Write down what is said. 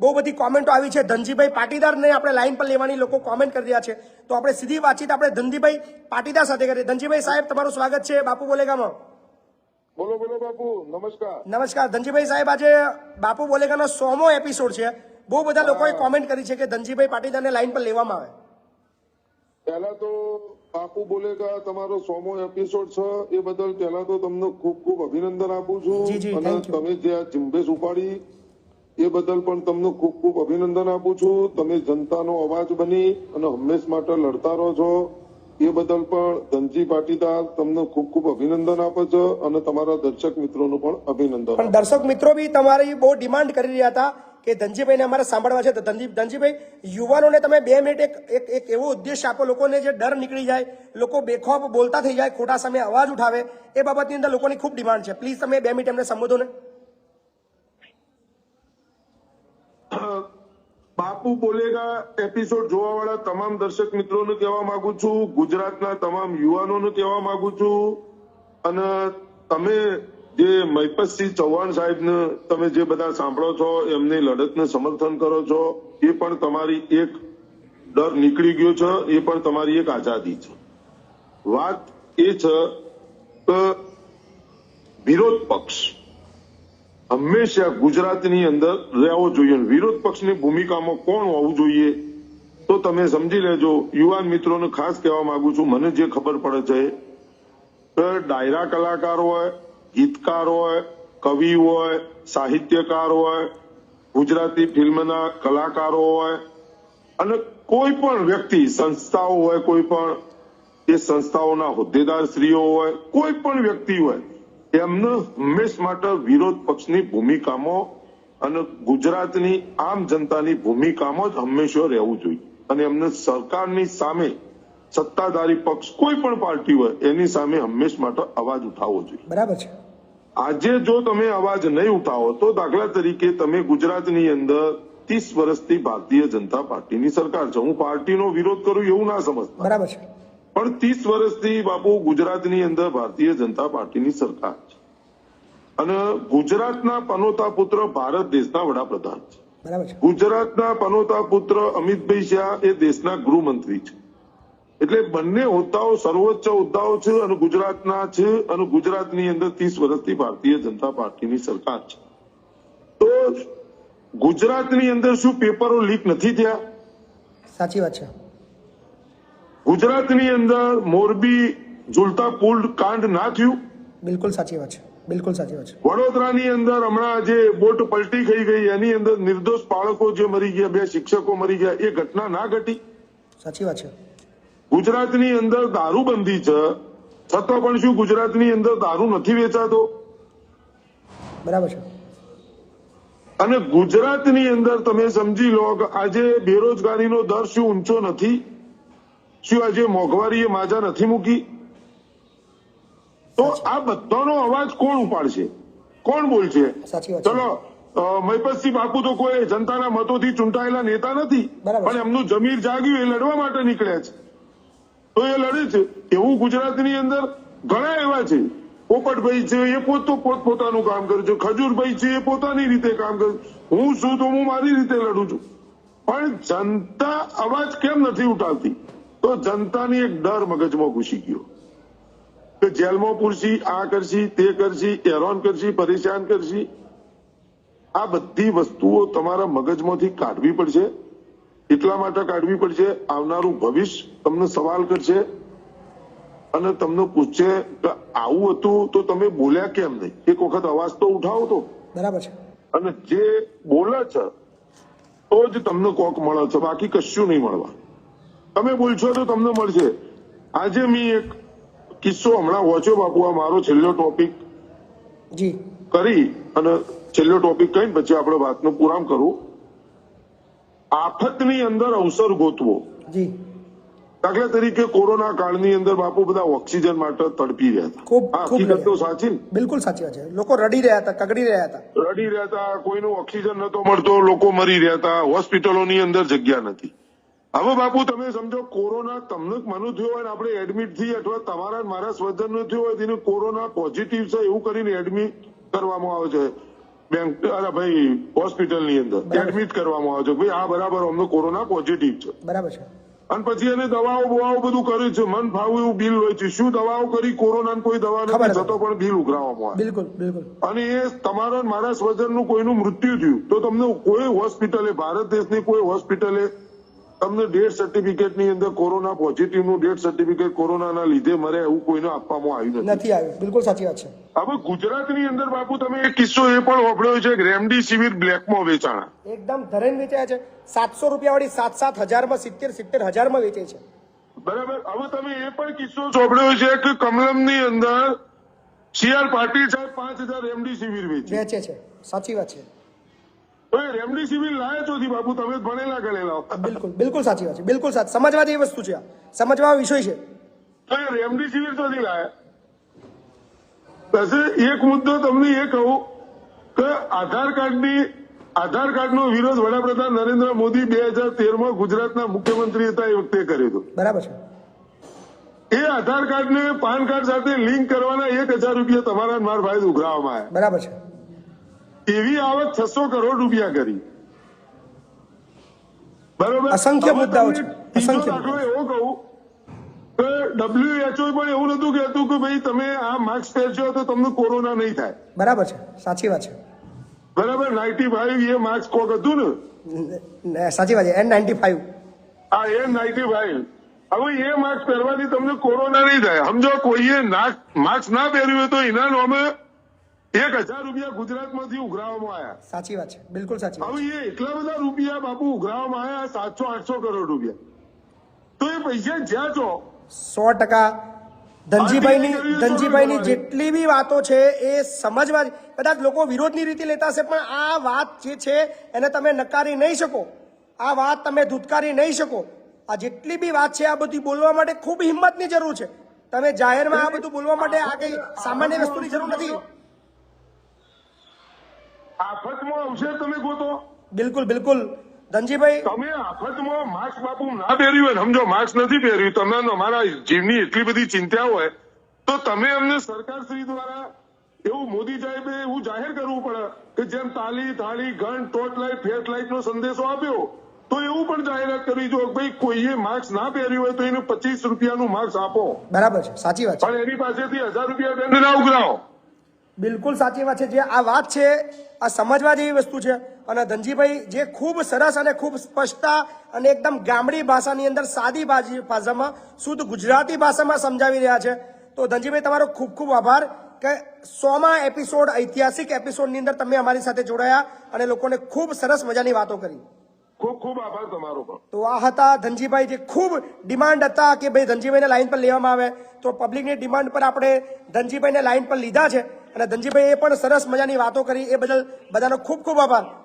બહુ બધી કોમેન્ટો આવી છે. ધનજીભાઈ પાટીદારને આપણે લાઈન પર લેવાની લોકો કોમેન્ટ કરી રહ્યા છે. તો આપણે સીધી વાતચીત આપણે ધનજીભાઈ પાટીદાર સાથે કરીએ. ધનજીભાઈ સાહેબ તમારું સ્વાગત છે બાપુ બોલેગામાં. બોલો બોલો બાપુ. નમસ્કાર. નમસ્કાર. ધનજીભાઈ સાહેબ આજે બાપુ બોલેગાનો સોમો એપિસોડ છે. બહુ બધા લોકોએ કોમેન્ટ કરી છે કે ધનજીભાઈ પાટીદારને લાઈન પર લેવામાં આવે. પહેલા તો બાપુ બોલેગા તમારો સોમો એપિસોડ છે. એ બદલ પહેલા તો તમને ખૂબ ખૂબ અભિનંદન આપું છું. અને તમે જે આ ઝુંબેશ ઉપાડી એ બદલ પણ તમને ખૂબ ખૂબ અભિનંદન આપું છું. તમે જનતાનો અવાજ બની અને હંમેશ માટે લડતા રહો છો એ બદલ પણ ધનજી પાટીદાર તમને ખૂબ ખૂબ અભિનંદન આપે છે અને તમારા દર્શક મિત્રોનું પણ અભિનંદન પણ દર્શક મિત્રો બી તમારી બહુ ડિમાન્ડ કરી રહ્યા હતા કે ધનજીભાઈને અમારે સાંભળવા છે. તો ધનજી, ધનજીભાઈ, યુવાનોને તમે બે મિનિટ એક એક એક એવો ઉદ્દેશ આપો. લોકોને જે ડર નીકળી જાય, લોકો બેખોફ બોલતા થઈ જાય, ખોટા સમયે અવાજ ઉઠાવે, એ બાબતની અંદર લોકોની ખૂબ ડિમાન્ડ છે. પ્લીઝ તમે બે મિનિટ એમને સંબોધો ને. બાપુ બોલેગા એપિસોડ જોવા વાળા તમામ દર્શક મિત્રોને કહેવા માંગુ છું, ગુજરાતના તમામ યુવાનોને કહેવા માંગુ છું. અને તમે જે મહિપતસિંહ ચૌહાણ સાહેબને તમે જે બધા સાંભળો છો, એમની લડતને સમર્થન કરો છો, એ પણ તમારી એક ડર નીકળી ગયો છે, એ પણ તમારી એક આઝાદી છે. વાત એ છે કે વિરોધ પક્ષ હંમેશા ગુજરાતની અંદર રહેવો જોઈએ. વિરોધ પક્ષની ભૂમિકામાં કોણ હોવું જોઈએ તો તમે સમજી લેજો. યુવાન મિત્રોને ખાસ કહેવા માંગુ છું, મને જે ખબર પડે છે ડાયરા કલાકાર હોય, ગીતકાર હોય, કવિ હોય, સાહિત્યકાર હોય, ગુજરાતી ફિલ્મના કલાકારો હોય, અને કોઈ પણ વ્યક્તિ, સંસ્થાઓ હોય કોઈ પણ, એ સંસ્થાઓના હોદ્દેદાર શ્રીઓ હોય, કોઈ પણ વ્યક્તિ હોય એમને હંમેશ માટે વિરોધ પક્ષની ભૂમિકામાં અને ગુજરાતની આમ જનતાની ભૂમિકામાં જ હંમેશા રહેવું જોઈએ. અને એમને સરકારની સામે સત્તાધારી પક્ષ કોઈ પણ પાર્ટી હોય એની સામે હંમેશ માટે અવાજ ઉઠાવવો જોઈએ. બરાબર છે. આજે જો તમે અવાજ નહીં ઉઠાવો તો દાખલા તરીકે તમે ગુજરાતની અંદર ત્રીસ વર્ષથી ભારતીય જનતા પાર્ટીની સરકાર છે. હું પાર્ટીનો વિરોધ કરું એવું ના સમજતા. બરાબર છે. પણ ત્રીસ વર્ષથી બાપુ ગુજરાતની અંદર ભારતીય જનતા પાર્ટીની સરકાર છે. અને ગુજરાતના પનોતા પુત્ર ભારત દેશના વડાપ્રધાન છે. ગુજરાતના પનોતા પુત્ર અમિતભાઈ શાહ એ દેશના ગૃહમંત્રી છે. એટલે બંને હોદ્દાઓ સર્વોચ્ચ હોદ્દાઓ છે અને ગુજરાતના છે અને ગુજરાતની અંદર ત્રીસ વર્ષથી ભારતીય જનતા પાર્ટીની સરકાર છે. તો ગુજરાતની અંદર શું પેપરો લીક નથી થયા? સાચી વાત છે. ગુજરાતની અંદર મોરબી ઝુલતા પુલ કાંડ ના થયું? બિલકુલ સાચી વાત છે. બિલકુલ સાચી વાત છે. વડોદરાની અંદર હમણાં જે બોટ પલટી થઈ ગઈ એની અંદર નિર્દોષ બાળકો જે મરી ગયા બે શિક્ષકો મરી ગયા એ ઘટના ના ઘટી? સાચી વાત છે. ગુજરાતની અંદર દારૂબંધી છે. છતાં પણ શું ગુજરાતની અંદર દારૂ નથી વેચાતો? બરાબર છે. અને ગુજરાતની અંદર તમે સમજી લો કે આજે બેરોજગારીનો દર શું ઊંચો નથી? શું આજે મોંઘવારીએ માજા નથી મૂકી તો આ બધાનો અવાજ કોણ ઉપાડશે? કોણ બોલશે? ચલો મહિપતસિંહ બાપુ તો કોઈ જનતાના મતોથી ચૂંટાયેલા નેતા નથી પણ એમનું જમીર જાગ્યું એ લડવા માટે નીકળ્યા છે. તો એ લડે છે. એવું ગુજરાતની અંદર ઘણા એવા છે. પોપટભાઈ છે એ પોત પોત પોતાનું કામ કરે છે. ખજૂરભાઈ છે એ પોતાની રીતે કામ કરે છે. હું છું તો હું મારી રીતે લડું છું. પણ જનતા અવાજ કેમ નથી ઉઠાવતી? તો જનતાની એક ડર મગજમાં ઘૂસી ગયો કે જેલમાં પૂરશી આ કરશી તે કરશી હેરાન કરશી પરેશાન કરશી. આ બધી વસ્તુઓ તમારા મગજમાંથી કાઢવી પડશે. એટલા માટે કાઢવી પડશે. આવનારું ભવિષ્ય તમને સવાલ કરશે અને તમને પૂછશે કે આવું હતું તો તમે બોલ્યા કેમ નહીં? એક વખત અવાજ તો ઉઠાવો તો. બરાબર છે. અને જે બોલે છે તો જ તમને કોક મળે છે. બાકી કશું નહીં મળવા. તમે બોલશો તો તમને મળશે. આજે મેં એક કિસ્સો હમણાં વાંચ્યો બાપુ આ મારો છેલ્લો ટોપિક જી. કરી અને છેલ્લો ટોપિક કહીને પછી આપણે વાતનું પૂરામ કરું. આફતની અંદર અવસર ગોતવો. જી. દાખલા તરીકે કોરોના કાળની અંદર બાપુ બધા ઓક્સિજન માટે તડપી રહ્યા હતા. હકીકત તો સાચી ને? બિલકુલ સાચી વાત છે. લોકો રડી રહ્યા હતા કગડી રહ્યા હતા. રડી રહ્યા હતા કોઈનું ઓક્સિજન નતો મળતો લોકો મરી રહ્યા હતા હોસ્પિટલોની અંદર જગ્યા નથી. હવે બાપુ તમે સમજો કોરોના તમને મનુ થયું હોય આપણે એડમિટ થઈ અથવા તમારા મારા સ્વજન થયો હોય તેને કોરોના પોઝિટિવ છે એવું કરીને એડમિટ કરવામાં આવે છે. બેંક અરે ભાઈ હોસ્પિટલની અંદર એડમિટ કરવામાં આવે છે. ભાઈ આ બરાબર અમને કોરોના પોઝિટિવ છે. બરાબર છે. અને પછી એને દવાઓ બવાઓ બધું કર્યું છે. મન ફાવું એવું બિલ હોય છે. શું દવાઓ કરી? કોરોના કોઈ દવા નથી જતો પણ બિલ ઉઘરાવવામાં આવે. બિલકુલ બિલકુલ. અને એ તમારા ને મારા સ્વજનનું કોઈનું મૃત્યુ થયું તો તમને કોઈ હોસ્પિટલે ભારત દેશની કોઈ હોસ્પિટલે તમને ડેથ સર્ટિફિકેટની અંદર કોરોના પોઝિટિવનું ડેથ સર્ટિફિકેટ કોરોનાના લીધે મરે એવું કોઈને આપવામાં આવ્યું નથી. નથી આવ્યું. બિલકુલ સાચી વાત છે. હવે ગુજરાતની અંદર બાપુ તમે એક કિસ્સો એ પણ વાપર્યો છે કે રેમડીસિવિર બ્લેકમાં વેચાણા. એકદમ ધરેન વેચાયા છે. સાતસો રૂપિયા વાળી સાત સાત હજારમાં સિત્તેર સિત્તેર હજારમાં વેચે છે. બરાબર. હવે તમે એ પણ કિસ્સો સોંપડ્યો છે કે કમલમની અંદર સીઆર પાટીલ સાહેબ પાંચ હજાર રેમડીસિવિર વેચી વેચે છે. સાચી વાત છે. રેમડીસિવિર લાયા ચોથી બાપુ તમે ભણેલા ગણેલા બિલકુલ બિલકુલ સાચી વાત છે બિલકુલ સાચી સમજવા જેવી વસ્તુ છે સમજવા વિષય છે. તો એ રેમડીસિવિર ચોથી લાયા. પછી એક મુદ્દો તમને એ કહું કે આધાર કાર્ડની આધાર કાર્ડનો વિરોધ વડાપ્રધાન નરેન્દ્ર મોદી બે હજાર તેરમાં ગુજરાતના મુખ્યમંત્રી હતા એ વખતે કર્યો હતો. બરાબર છે. એ આધાર કાર્ડને પાન કાર્ડ સાથે લિંક કરવાના એક હજાર રૂપિયા તમારા મારા ભાઈ ઉઘરાવવામાં આવ્યા. બરાબર છે. એવી આવક છસો કરોડ રૂપિયા કરી. બરોબર? અસંખ્ય મુદ્દાઓ છે. અસંખ્ય એવો કહું કે ડબ્લ્યુએચઓ પણ એવું નતું કહેતું કે ભાઈ તમે આ માસ્ક પહેરશો તો તમને કોરોના નહીં થાય. બરાબર છે. સાચી વાત છે. બરાબર? નાઇન્ટી ફાઈવ એ માસ્ક કોક હતું ને? સાચી વાત છે. એન નાઇન્ટી ફાઈવ આ એન નાઇન્ટી ફાઈવ હવે એ માસ્ક પહેરવાથી તમને કોરોના નહીં થાય. સમજો કોઈએ માસ્ક ના પહેર્યું તો એના નામે એક હજાર રૂપિયા ગુજરાતમાંથી ઉઘરાવવામાં આવ્યા. સાચી વાત છે. બિલકુલ સાચી વાત હવે એ એટલા બધા રૂપિયા બાપુ ઉઘરાવવામાં આવ્યા સાતસો આઠસો કરોડ રૂપિયા. તો એ પૈસા જ્યાં છો? સો ટકા. ધનજીભાઈની ધનજીભાઈની જેટલી બી વાતો છે એ સમજવા કદાચ લોકો વિરોધની રીતે લેતા હશે પણ આ વાત જે છે એને તમે નકારી નહીં શકો. આ વાત તમે ધૂતકારી નહીં શકો. આ જેટલી બી વાત છે આ બધી બોલવા માટે ખૂબ હિંમતની જરૂર છે. તમે જાહેરમાં આ બધું બોલવા માટે આ કઈ સામાન્ય વસ્તુની જરૂર નથી. આફતમાં આવશે તમે ગોતો બિલકુલ બિલકુલ. ધનજીભાઈ તમે આફતમાં માસ્ક બાપુ ના પહેર્યું હોય સમજો માસ્ક નથી પહેર્યું. તમને અમારા જીવની એટલી બધી ચિંતા હોય તો તમે અમને સરકાર શ્રી દ્વારા એવું મોદી સાહેબે એવું જાહેર કરવું પડે કે જેમ તાલી થાળી ઘંટ ટોર્ચ લાઇટ ફ્લેશ લાઇટ નો સંદેશો આપ્યો તો એવું પણ જાહેરાત કરવી જો ભાઈ કોઈએ માસ્ક ના પહેર્યું હોય તો એને પચીસ રૂપિયાનું માસ્ક આપો. બરાબર છે સાચી વાત પણ એની પાસેથી હજાર રૂપિયા દંડ ના ઉઘરાવો. બિલકુલ સાચી વાત છે. જે આ વાત છે આ સમજવા જેવી વસ્તુ છે. અને ધનજીભાઈ જે ખૂબ સરસ અને ખૂબ સ્પષ્ટતા અને એકદમ ગામડી ભાષાની અંદર સાદી ભાષામાં શુદ્ધ ગુજરાતી ભાષામાં સમજાવી રહ્યા છે. તો ધનજીભાઈ તમારો ખૂબ ખૂબ આભાર કે સોમાં એપિસોડ ઐતિહાસિક એપિસોડની અંદર તમે અમારી સાથે જોડાયા અને લોકોને ખૂબ સરસ મજાની વાતો કરી. ખૂબ ખૂબ આભાર તમારો પણ. તો આ હતા ધનજીભાઈ જે ખૂબ ડિમાન્ડ હતા કે ભાઈ ધનજીભાઈને લાઈન પર લેવામાં આવે. તો પબ્લિકની ડિમાન્ડ પર આપણે ધનજીભાઈને લાઈન પર લીધા છે. અને ધનજીભાઈ એ પણ સરસ મજાની વાતો કરી. એ બદલ બધાનો ખૂબ ખૂબ આભાર.